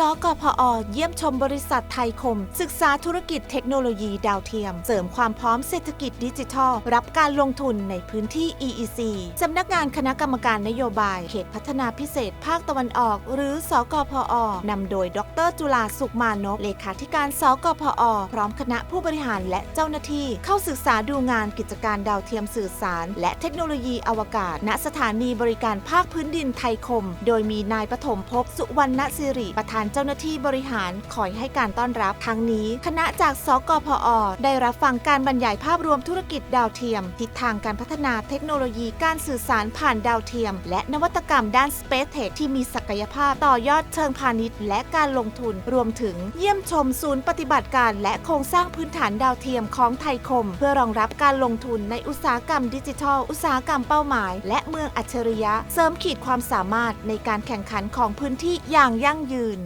สกพอ เยี่ยมชมบริษัทไทยคม ศึกษาธุรกิจเทคโนโลยีดาวเทียม เสริมความพร้อมเศรษฐกิจดิจิทัล รับการลงทุนในพื้นที่ EEC สำนักงานคณะกรรมการนโยบาย เขตพัฒนาพิเศษ ภาคตะวันออก หรือ สกพอนำโดย ดร จุฬาสุขมานพเลขาธิการ สกพอ พร้อมคณะผู้บริหารและเจ้าหน้าที่ เข้าศึกษาดูงานกิจการดาวเทียมสื่อสาร และเทคโนโลยีอวกาศ ณสถานีบริการภาคพื้นดินไทยคม โดยมีนายปฐมภพสุวรรณสิริประธานเจ้าหน้าที่บริหารคอยให้การต้อนรับทั้งนี้ คณะจากสกพอ ได้รับฟังการบรรยายภาพรวมธุรกิจดาวเทียม ทิศทางการพัฒนาเทคโนโลยีการสื่อสารผ่านดาวเทียม และนวัตกรรมด้าน Space Tech ที่มีศักยภาพต่อยอดเชิงพาณิชย์และการลงทุนรวมถึงเยี่ยมชมศูนย์ปฏิบัติการและโครงสร้างพื้นฐานดาวเทียมของไทยคม เพื่อรองรับการลงทุนในอุตสาหกรรมดิจิทัล อุตสาหกรรมเป้าหมาย และเมืองอัจฉริยะ เสริมขีดความสามารถในการแข่งขันของพื้นที่อย่างยั่งยืน